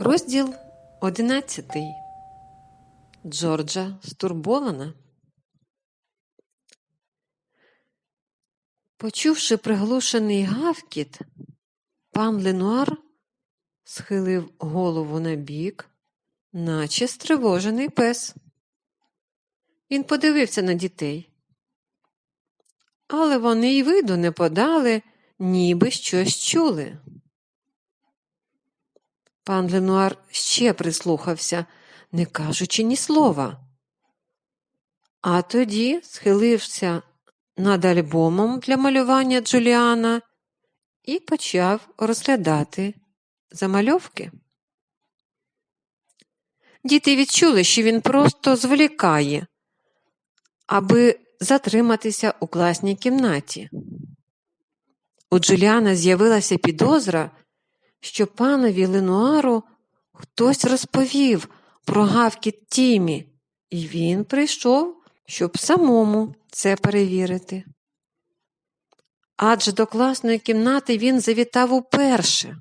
Розділ одинадцятий. Джорджа стурбована. Почувши приглушений гавкіт, пан Ленуар схилив голову на бік, наче стривожений пес. Він подивився на дітей. Але вони й виду не подали, ніби щось чули. Пан Ленуар ще прислухався, не кажучи ні слова. А тоді схилився над альбомом для малювання Джуліана і почав розглядати замальовки. Діти відчули, що він просто зволікає, аби затриматися у класній кімнаті. У Джуліана з'явилася підозра, що панові Ленуару хтось розповів про гавкіт Тімі, і він прийшов, щоб самому це перевірити. Адже до класної кімнати він завітав уперше.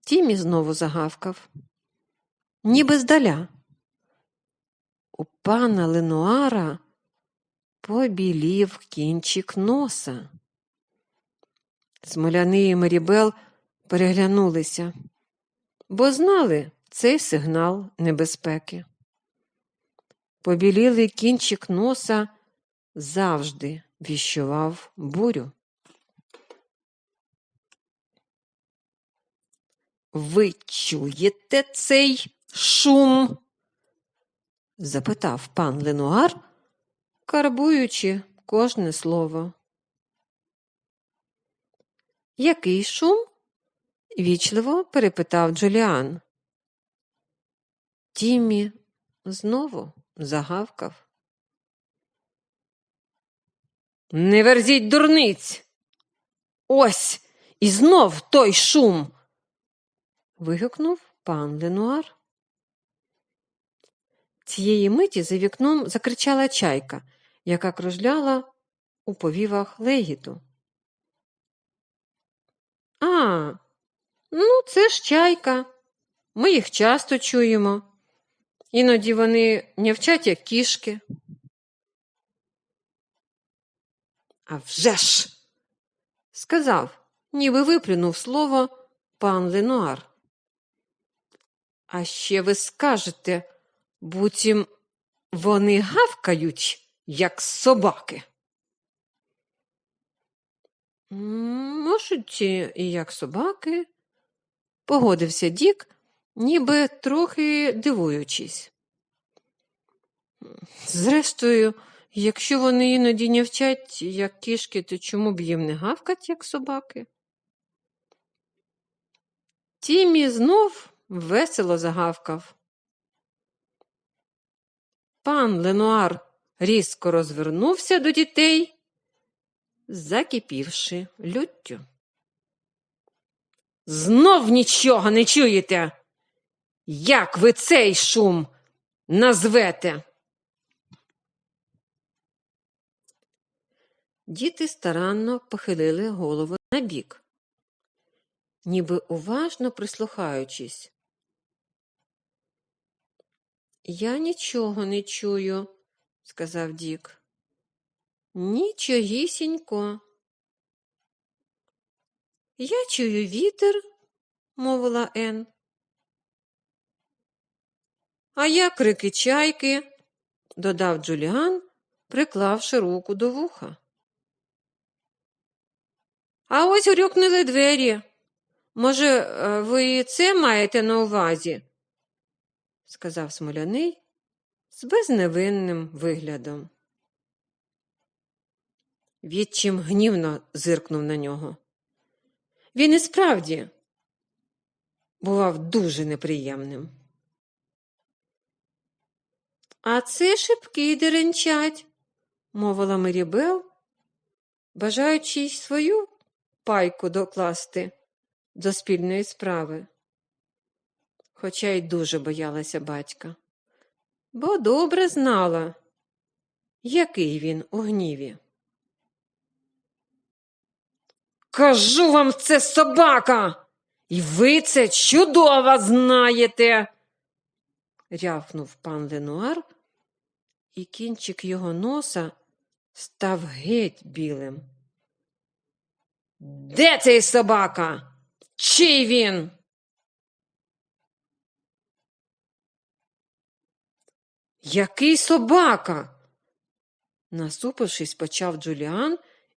Тімі знову загавкав, ніби здаля. У пана Ленуара побілів кінчик носа. Смоляний і Марібел переглянулися, бо знали цей сигнал небезпеки. Побілілий кінчик носа завжди віщував бурю. Ви чуєте цей шум? запитав пан Ленуар, карбуючи кожне слово. Який шум? вічливо перепитав Джуліан. Тіммі знову загавкав. Не верзіть дурниць. Ось і знов той шум. вигукнув пан Ленуар. Цієї миті за вікном закричала чайка, яка кружляла у повівах легіту. А, ну, це ж чайка. Ми їх часто чуємо. Іноді вони нявчать, як кішки. «А вже ж!» – сказав, ніби виплюнув слово пан Ленуар. А ще ви скажете, буцім вони гавкають, як собаки. Можуть, і як собаки, погодився Дік, ніби трохи дивуючись. Зрештою, якщо вони іноді не вчать, як кішки, то чому б їм не гавкать, як собаки? Тімі знов весело загавкав. Пан Ленуар різко розвернувся до дітей закипівши люттю. Знов нічого не чуєте? Як ви цей шум назвете? Діти старанно похилили голову на бік, ніби уважно прислухаючись. Я нічого не чую, сказав Дік. Нічогісінько. Я чую вітер, мовила Ен. А я крики чайки, додав Джуліан, приклавши руку до вуха. А ось грюкнули двері. Може, е, ви це маєте на увазі? сказав смоляний з безневинним виглядом. Відчим гнівно зиркнув на нього. Він і справді бував дуже неприємним. А це шибки деренчать, мовила Мерібел, бажаючи й свою пайку докласти до спільної справи, хоча й дуже боялася батька, бо добре знала, який він у гніві. Кажу вам, це собака, І ви це чудово знаєте, рявкнув пан Ленуар, і кінчик його носа став геть білим. Де цей собака? Чий він? Який собака? Насупившись, почав Джуліан,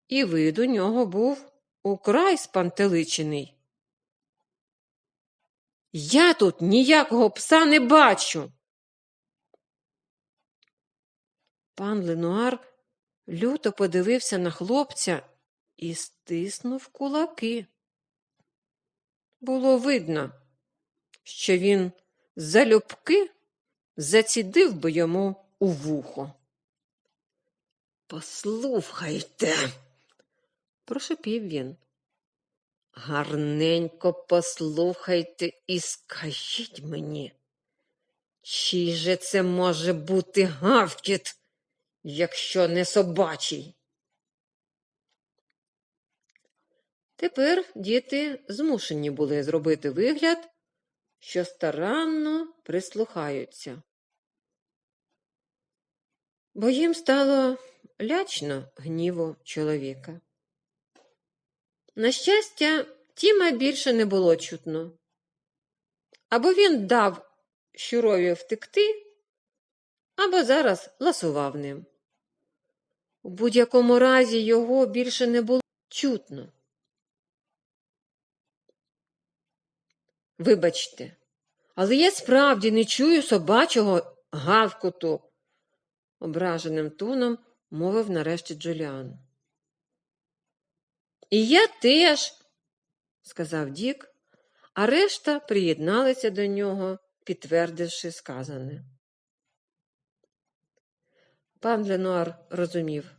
і вид у нього був украй спантеличений. Я тут ніякого пса не бачу. Пан Ленуар люто подивився на хлопця і стиснув кулаки. Було видно, що він залюбки зацідив би йому у вухо. Послухайте, прошепів він. Гарненько послухайте і скажіть мені, чий же це може бути гавкіт, якщо не собачий? Тепер діти змушені були зробити вигляд, що старанно прислухаються. Бо їм стало лячно гніву чоловіка. На щастя, Тіма більше не було чутно. Або він дав щурові втекти, або зараз ласував ним. У будь-якому разі його більше не було чутно. Вибачте, але я справді не чую собачого гавкоту, ображеним тоном мовив нарешті Джуліан. І я теж, сказав Дік, а решта приєдналися до нього, підтвердивши сказане. Пан Ленуар розумів,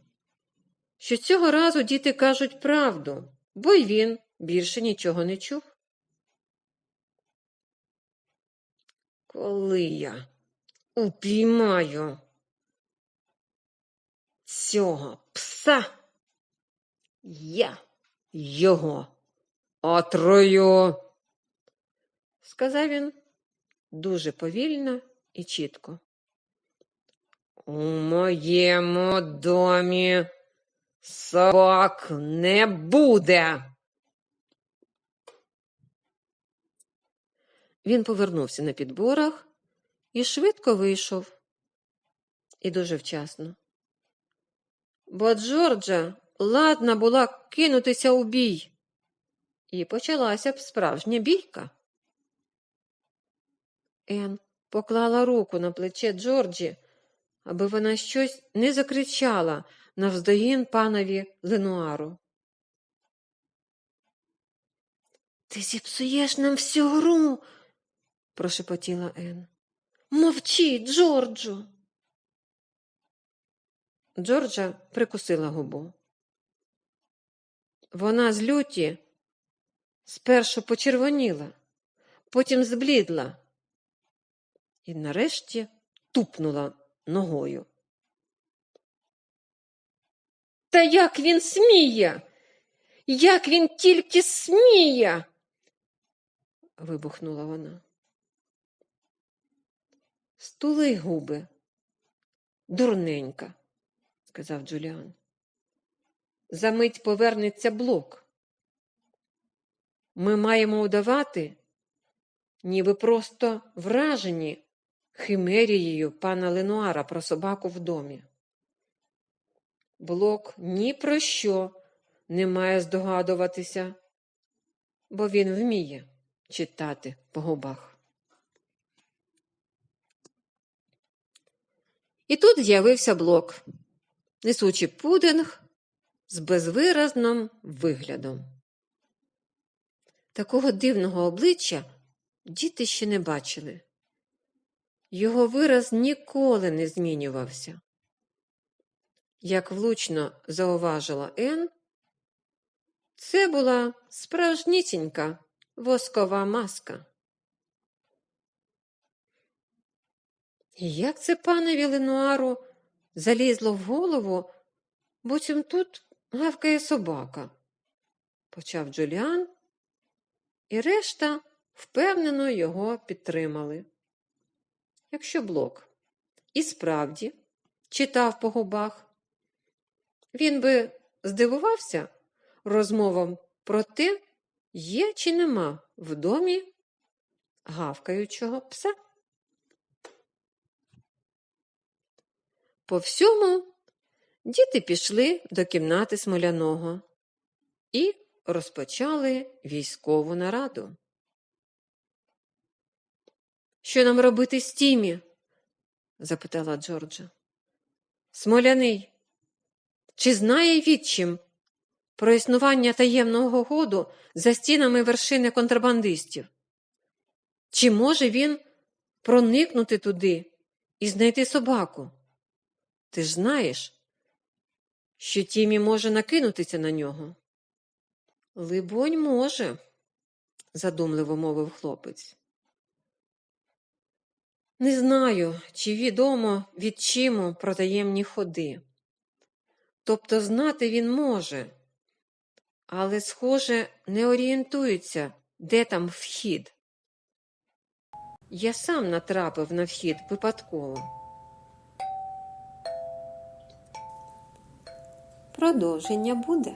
що цього разу діти кажуть правду, бо й він більше нічого не чув. Коли я упіймаю цього пса, я його отрою, сказав він дуже повільно і чітко. У моєму домі собак не буде. Він повернувся на підборах і швидко вийшов. І дуже вчасно. Бо Джорджа ладна була кинутися у бій, і почалася б справжня бійка. Ен поклала руку на плече Джорджі, аби вона щось не закричала навздогін панові Ленуару. Ти зіпсуєш нам всю гру, прошепотіла Ен. Мовчи, Джорджу. Джорджа прикусила губу. Вона з люті спершу почервоніла, потім зблідла і нарешті тупнула ногою. Та як він сміє? Як він тільки сміє? вибухнула вона. Стули губи, дурненька, сказав Джуліан. Замить повернеться блок. Ми маємо удавати, ніби просто вражені химерією пана Ленуара про собаку в домі. Блок ні про що не має здогадуватися, бо він вміє читати по губах. І тут з'явився блок, несучи пудинг з безвиразним виглядом. Такого дивного обличчя діти ще не бачили. Його вираз ніколи не змінювався. Як влучно зауважила Ен, це була справжнісінька воскова маска. І як це панові Ленуару залізло в голову, буцім тут гавкає собака, почав Джуліан і решта впевнено його підтримали. Якщо Блок і справді читав по губах, він би здивувався розмовам про те, є чи нема в домі гавкаючого пса. По всьому діти пішли до кімнати смоляного і розпочали військову нараду. Що нам робити з Тімі? запитала Джорджа. Смоляний, чи знає відчим про існування таємного году за стінами вершини контрабандистів? Чи може він проникнути туди і знайти собаку? Ти ж знаєш, що Тімі може накинутися на нього? Либонь, може, задумливо мовив хлопець. Не знаю, чи відомо відчиму про таємні ходи. Тобто знати він може, але, схоже, не орієнтується, де там вхід. Я сам натрапив на вхід випадково. Продовження буде.